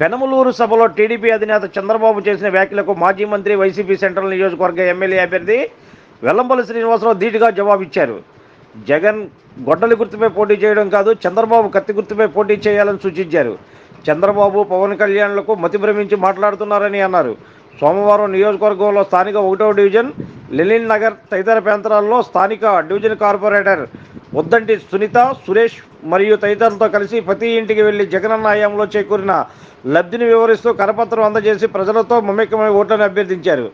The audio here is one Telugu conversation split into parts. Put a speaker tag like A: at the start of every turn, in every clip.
A: పెనమలూరు సభలో టీడీపీ అధినేత చంద్రబాబు చేసిన వ్యాఖ్యలకు మాజీ మంత్రి వైసీపీ సెంట్రల్ నియోజకవర్గ ఎమ్మెల్యే అభ్యర్థి వెల్లంపల్లి శ్రీనివాసరావు ధీటుగా జవాబిచ్చారు. జగన్ గొడ్డలి గుర్తుపై పోటీ చేయడం కాదు చంద్రబాబు కత్తి గుర్తుపై పోటీ చేయాలని సూచించారు. చంద్రబాబు పవన్ కళ్యాణ్లకు మతిభ్రమించి మాట్లాడుతున్నారని అన్నారు. సోమవారం నియోజకవర్గంలో స్థానిక ఒకటవ డివిజన్ లెనిన్ నగర్ తదితర ప్రాంతాల్లో స్థానిక డివిజన్ కార్పొరేటర్ ఉద్దంటి సునీత సురేష్ మరియు తదితరులతో కలిసి ప్రతి ఇంటికి వెళ్ళి జగనన్న హయాంలో చేకూరిన లబ్ధిని వివరిస్తూ కరపత్రం అందజేసి ప్రజలతో మమేకమై ఓట్లను అభ్యర్థించారు.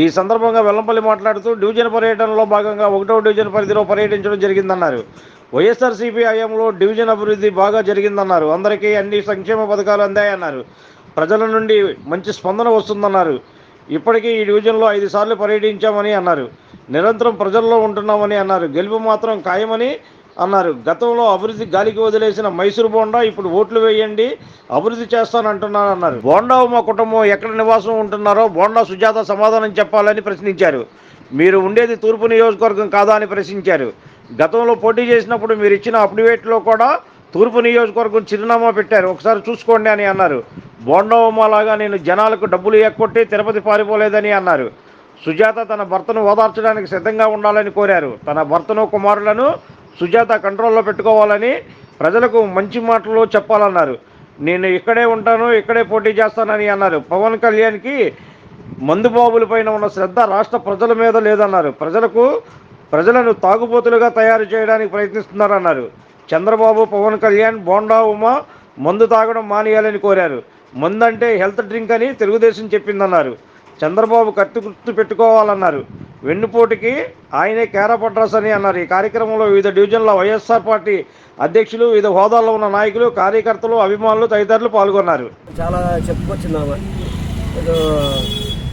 A: ఈ సందర్భంగా వెల్లంపల్లి మాట్లాడుతూ డివిజన్ పర్యటనలో భాగంగా ఒకటో డివిజన్ పరిధిలో పర్యటించడం జరిగిందన్నారు. వైఎస్ఆర్సీపీ హయాంలో డివిజన్ అభివృద్ధి బాగా జరిగిందన్నారు. అందరికీ అన్ని సంక్షేమ పథకాలు అందాయన్నారు. ప్రజల నుండి మంచి స్పందన వస్తుందన్నారు. ఇప్పటికీ ఈ డివిజన్లో ఐదు సార్లు పర్యటించామని అన్నారు. నిరంతరం ప్రజల్లో ఉంటున్నామని అన్నారు. గెలుపు మాత్రం ఖాయమని అన్నారు. గతంలో అభివృద్ధి గాలికి వదిలేసిన మైసూరు బోండా ఇప్పుడు ఓట్లు వేయండి అభివృద్ధి చేస్తానంటున్నాను అన్నారు. బోండా మా కుటుంబం ఎక్కడ నివాసం ఉంటున్నారో బోండా సుజాత సమాధానం చెప్పాలని ప్రశ్నించారు. మీరు ఉండేది తూర్పు నియోజకవర్గం కాదా అని ప్రశ్నించారు. గతంలో పోటీ చేసినప్పుడు మీరు ఇచ్చిన అప్డేట్లో కూడా తూర్పు నియోజకవర్గం చిరునామా పెట్టారు. ఒకసారి చూసుకోండి అని అన్నారు. బోండవమ్మలాగా నేను జనాలకు డబ్బులు ఎక్కొట్టి తిరుపతి పారిపోలేదని అన్నారు. సుజాత తన భర్తను ఓదార్చడానికి సిద్ధంగా ఉండాలని కోరారు. తన భర్తను కుమారులను సుజాత కంట్రోల్లో పెట్టుకోవాలని ప్రజలకు మంచి మాటలు చెప్పాలన్నారు. నేను ఇక్కడే ఉంటాను ఇక్కడే పోటీ చేస్తానని అన్నారు. పవన్ కళ్యాణ్కి మందుబాబుల పైన ఉన్న శ్రద్ధ రాష్ట్ర ప్రజల మీద లేదన్నారు. ప్రజలకు ప్రజలను తాగుబోతులుగా తయారు చేయడానికి ప్రయత్నిస్తున్నారన్నారు. చంద్రబాబు పవన్ కళ్యాణ్ బోండా ఉమా మందు తాగడం మానేయాలని కోరారు. మందంటే హెల్త్ డ్రింక్ అని తెలుగుదేశం చెప్పిందన్నారు. చంద్రబాబు కట్టు గుర్తు పెట్టుకోవాలన్నారు. వెన్నుపోటుకి ఆయనే కేరపడ్రస్ అని అన్నారు. ఈ కార్యక్రమంలో వివిధ డివిజన్ల వైఎస్ఆర్ పార్టీ అధ్యక్షులు వివిధ హోదాల్లో ఉన్న నాయకులు కార్యకర్తలు అభిమానులు తదితరులు పాల్గొన్నారు.
B: చాలా చెప్పుకొచ్చిందామా.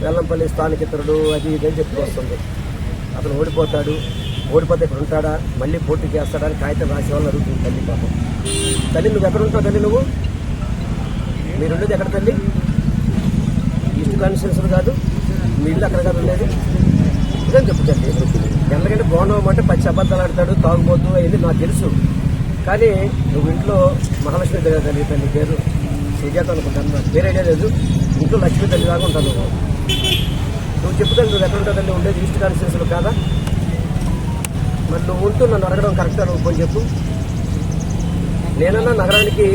B: వెల్లంపల్లి స్థానికేతరుడు అది ఇది అని చెప్పుకొస్తుంది అతను ఓడిపోతాడు. ఓడిపోతే ఇక్కడ ఉంటాడా? మళ్ళీ పోటీ చేస్తాడా అని కాగితం రాసే వాళ్ళని అడుగుతుంది తల్లి పాపం. తల్లి నువ్వు ఎక్కడ ఉంటావు తల్లి నువ్వు? మీరు ఉండేది ఎక్కడ తల్లి? ఈస్ట్ కాన్స్టిట్యూన్సీ కాదు మీ ఇల్లు అక్కడ కాదు ఉండేది. ఇదని చెప్పుతండి ఎందుకంటే బాగున్నావు అంటే పచ్చి అబద్ధాలు ఆడతాడు తాగుబోతు అయింది నాకు తెలుసు. కానీ నువ్వు ఇంట్లో మహాలక్ష్మి తల్లి తల్లి తల్లి పేరు సుజాత అనుకుంటాను. నాకు పేరు ఐడియా లేదు. ఇంట్లో లక్ష్మీ తల్లి దాకా ఉంటాను. నువ్వు చెప్తాను నువ్వు ఎక్కడ ఉంటావు తల్లి? ఉండేది ఈస్ట్ కాన్స్టిట్యూన్సీలో కాదా? మరి నువ్వు ఉంటూ నన్ను అడగడం కరెక్టా నువ్వు పోయి చెప్పు నేనన్నా నగరానికి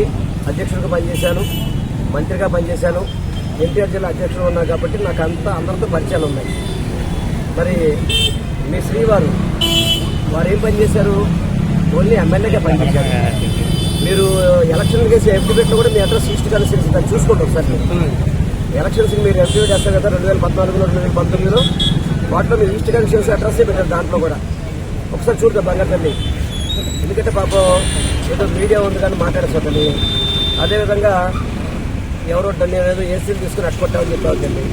B: అధ్యక్షుడిగా పనిచేశాను మంత్రిగా పనిచేశాను ఎన్టీఆర్ జిల్లా అధ్యక్షుడు ఉన్నా కాబట్టి నాకు అంతా అందరితో పరిచయాలు ఉన్నాయి. మరి మీ శ్రీవారు వారు ఏం పనిచేశారు ఓన్లీ ఎమ్మెల్యేగా పనిచేశారు. మీరు ఎలక్షన్ చేసే ఎఫ్డిబేట్లో కూడా మీ అడ్రస్ ఈస్ట్ కాన్స్టిట్యూన్సీ దాన్ని చూసుకోండి ఒకసారి మీరు. ఎలక్షన్స్ మీరు ఎఫ్డిబేట్ చేస్తారు కదా రెండు వేల పద్నాలుగులో రెండు వేల పంతొమ్మిదిలో. వాటిలో మీరు ఈస్ట్ కాన్స్టిట్యూన్సీ అడ్రస్సే పెట్టారు దాంట్లో కూడా. ఒకసారి చూడదా బంగారు తల్లి ఎందుకంటే పాపం ఏదో మీడియా ఉంది కానీ మాట్లాడేసోదండి అదేవిధంగా ఎవరో డల్లి ఏదో ఏసీలు తీసుకుని అట్టుకొట్టామని చెప్పండి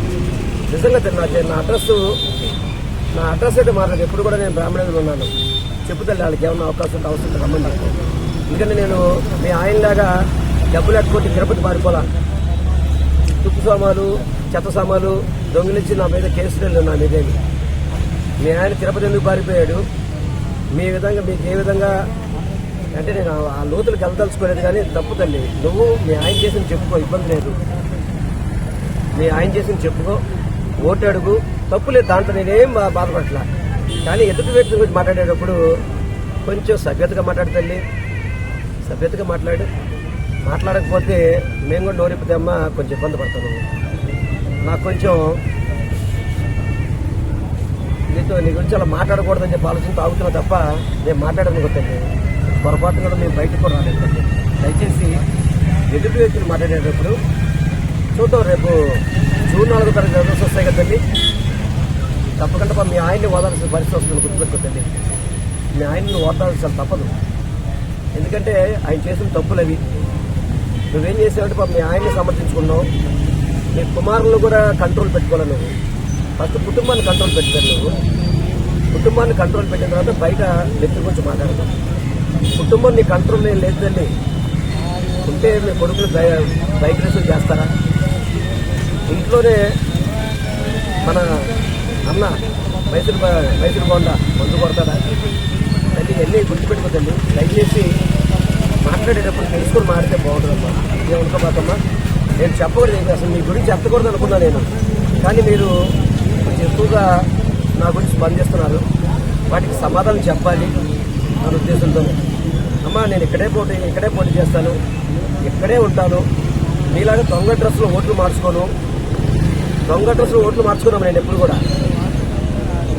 B: నిజంగా తె- నా అడ్రస్ నా అడ్రస్ అయితే మారలేదు ఎప్పుడు కూడా నేను బ్రాహ్మణులు ఉన్నాను. చెప్పుతాను వాళ్ళకి ఏమన్నా అవకాశం ఉంటే అవసరం ఉంటే రమ్మని నాకు ఎందుకంటే నేను మీ ఆయనలాగా డబ్బులు అట్టుకుంటే తిరుపతి పారిపోలా. తుప్పు సామాలు చెత్త సామాలు దొంగిలించి నా మీద కేసులు వెళ్ళి నా మీదేమి మీ ఆయన తిరుపతి ఎందుకు పారిపోయాడు? మీ విధంగా మీకు ఏ విధంగా అంటే నేను ఆ- లోతులకు వెళ్ళదలుచుకోలేదు కానీ తప్పు తల్లి. నువ్వు మీ ఆయన చేసిన చెప్పుకో ఇబ్బంది లేదు. మీ ఆయన చేసిన చెప్పుకో ఓటు అడుగు. తప్పు లేదు దాంట్లో నేనేం బా- బాధపడట్లా. కానీ ఎదుటి వ్యక్తి గురించి మాట్లాడేటప్పుడు కొంచెం సభ్యతగా మాట్లాడు తల్లి. సభ్యతగా మాట్లాడు. మాట్లాడకపోతే మేము కూడా నోరిపితే అమ్మ కొంచెం ఇబ్బంది పడతాను నాకు కొంచెం నీతో నీ గురించి అలా మాట్లాడకూడదని చెప్పి ఆలోచన తాగుతున్నా తప్ప నేను మాట్లాడను కొట్టండి పొరపాటు కూడా మేము బయటకు కూడా రాలేదు దయచేసి ఎదుటి వ్యక్తులు మాట్లాడేటప్పుడు చూద్దాం రేపు జూన్ నాలుగో తరగతి రిజల్ట్స్ వస్తాయి కదండి తప్పకుండా మీ ఆయన్ని ఓదాల్సిన పరిస్థితి వస్తుంది గుర్తుపెట్టుకోండి మీ ఆయన్ని ఓదాల్సిన తప్పదు. ఎందుకంటే ఆయన చేసిన తప్పులు అవి. నువ్వేం చేసావంటే పాపం మీ ఆయన్ని సమర్థించుకున్నావు. నీ కుమారులను కూడా కంట్రోల్ పెట్టుకోవాలి నువ్వు. ఫస్ట్ కుటుంబాన్ని కంట్రోల్ పెట్టారు నువ్వు. కుటుంబాన్ని కంట్రోల్ పెట్టిన తర్వాత బయట వ్యక్తి గురించి మాట్లాడతాం కుటుంబం నీ కంట్రోల్ నేను లేదు తల్లి ఉంటే మీ కొడుకులు బై- బైక్ రేసులు చేస్తారా? ఇంట్లోనే మన అన్న మైసూరు బా- మైసూరు బోండా మందు కొడతాడా? తల్లి ఇవన్నీ గుర్తుపెట్టుకోదండి దయచేసి మాట్లాడేటప్పుడు తెలుసుకొని మాడితే బాగుంటుందమ్మా. ఏమనుకోబాకమ్మా నేను చెప్పకూడదు అసలు మీ గురించి చెప్పకూడదు అనుకున్నా నేను. కానీ మీరు ఎక్కువగా నా గురించి స్పందిస్తున్నారు. వాటికి సమాధానం చెప్పాలి నా ఉద్దేశంతో. అమ్మా నేను ఇక్కడే పోటీ ఇక్కడే పోటీ చేస్తాను. ఇక్కడే ఉంటాను. మీలాగా దొంగ డ్రెస్సులో ఓట్లు మార్చుకోను. దొంగ డ్రెస్సులో ఓట్లు మార్చుకున్నాము నేను ఎప్పుడు కూడా.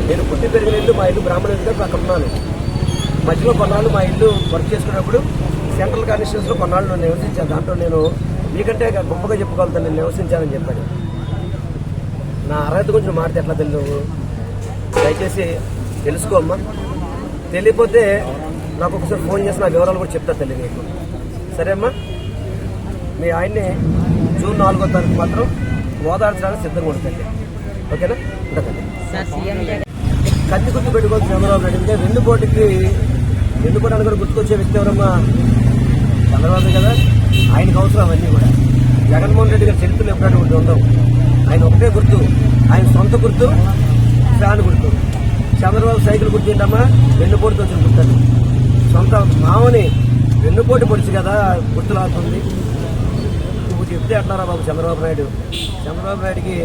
B: నేను పుట్టి పెరిగిన ఇల్లు మా ఇల్లు బ్రాహ్మణ అక్కడ ఉన్నాను. మధ్యలో కొన్నాళ్ళు మా ఇల్లు వర్క్ చేసుకున్నప్పుడు సెంట్రల్ కాన్స్టిట్యూన్స్లో కొన్నాళ్ళు నేను నివసించాను దాంట్లో నేను మీకంటే గొప్పగా చెప్పుకోగలుగుతాను నేను నివసించానని చెప్పాను నా అర్హత గురించి మాడితే ఎట్లా తెలియదు దయచేసి తెలుసుకోమ్మా తెలియపోతే నాకు ఒకసారి ఫోన్ చేసి నా వివరాలు కూడా చెప్తా తల్లి నీకు. సరే అమ్మా. మీ ఆయన్ని జూన్ నాలుగో తారీఖు మాత్రం ఓదార్చడానికి సిద్ధంగా ఉంటుంది ఓకేనా? కత్తి గుర్తు పెట్టుకోవచ్చు చంద్రబాబు నాయుడు అంటే రెండు కోటికి రెండు కోటాలు కూడా గుర్తుకొచ్చే వ్యక్తి ఎవరమ్మా? చంద్రబాబు కదా. ఆయనకు అవసరం అవన్నీ కూడా. జగన్మోహన్ రెడ్డి గారి చరిత్రలు ఎప్పుడైనా ఉండవు. ఆయన ఒకటే గుర్తు. ఆయన సొంత గుర్తు ఫ్యాన్ గుర్తు. చంద్రబాబు సైకిల్ గుర్తు ఏంటమ్మా? వెన్నుపోటుతో వచ్చిన గుర్తు సొంత మామని వెన్నుపోటు పొడిచి కదా గుర్తులాడుతుంది. నువ్వు చెప్తే అట్లారా బాబు చంద్రబాబు నాయుడు? చంద్రబాబు నాయుడికి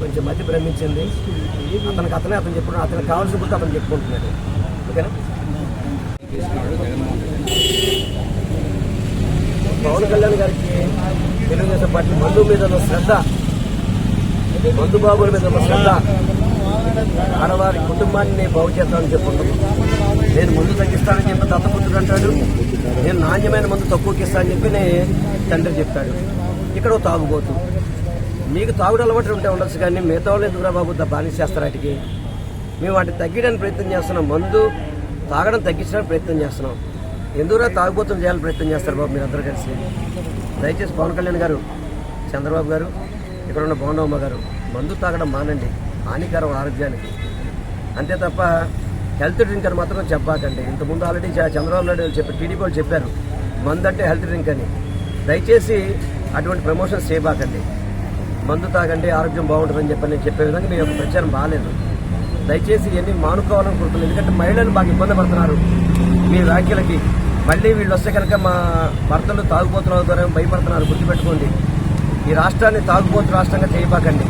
B: కొంచెం మధ్య భ్రమించింది. అతనికి అతనే అతను చెప్పుకున్నాడు అతనికి కావాల్సిన గుర్తు అతను చెప్పుకుంటున్నాడు. ఓకేనా? పవన్ కళ్యాణ్ గారికి తెలుగుదేశం పార్టీ మందు మీద ఉన్న శ్రద్ధ మందు బాబుల మీద ఉన్న శ్రద్ధ ఆడవారి కుటుంబాన్ని బాగు చేస్తానని చెప్పుకుంటాను నేను ముందు తగ్గిస్తానని చెప్పి దత్తపుత్రుడు అంటాడు. నేను నాణ్యమైన మందు తక్కువకి ఇస్తానని చెప్పి తండ్రి చెప్తాడు ఇక్కడ తాగుబోతు. మీకు తాగుడు అలవాటు ఉంటే ఉండొచ్చు కానీ మిగతా వాళ్ళు ఎందుకురా బాబు బానిస చేస్తారు వాటికి. మేము వాటిని తగ్గించడానికి ప్రయత్నం చేస్తున్నాం. మందు తాగడం తగ్గించడానికి ప్రయత్నం చేస్తున్నాం. ఎందుకురా తాగుబోతులు చేయాలని ప్రయత్నం చేస్తారు బాబు మీరందరూ కలిసి? దయచేసి పవన్ కళ్యాణ్ గారు చంద్రబాబు గారు ఇక్కడ ఉన్న భవనమ్మ గారు మందు తాగడం మానండి హానికరం ఆరోగ్యానికి. అంతే తప్ప హెల్త్ డ్రింక్ అని మాత్రం చెప్పాకండి. ఇంతకుముందు ఆల్రెడీ చంద్రబాబు నాయుడు వాళ్ళు చెప్పి టీడీపీ వాళ్ళు చెప్పారు మందు అంటే హెల్త్ డ్రింక్ అని. దయచేసి అటువంటి ప్రమోషన్స్ చేయబాకండి. మందు తాగండి ఆరోగ్యం బాగుంటుందని చెప్పి నేను చెప్పే విధంగా మీ యొక్క ప్రచారం బాగాలేదు దయచేసి ఇవన్నీ మానుకోవాలని కోరుతున్నాను. ఎందుకంటే మహిళలు బాగా ఇబ్బంది పడుతున్నారు మీ వ్యాఖ్యలకి. మళ్ళీ వీళ్ళు వస్తే కనుక మా భర్తలు తాగుబోతులు అవుతారని భయపడుతున్నారు గుర్తుపెట్టుకోండి. ఈ రాష్ట్రాన్ని తాగుబోతు రాష్ట్రంగా చేయబాకండి.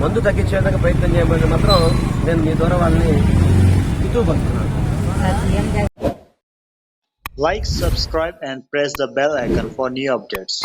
B: మందు తగ్గించే విధంగా ప్రయత్నం చేయమని మాత్రం నేను మీ ద్వారా వాళ్ళని ఇటుపడుతున్నాను
C: sir CM and
D: Like, subscribe, and press the bell icon for new updates.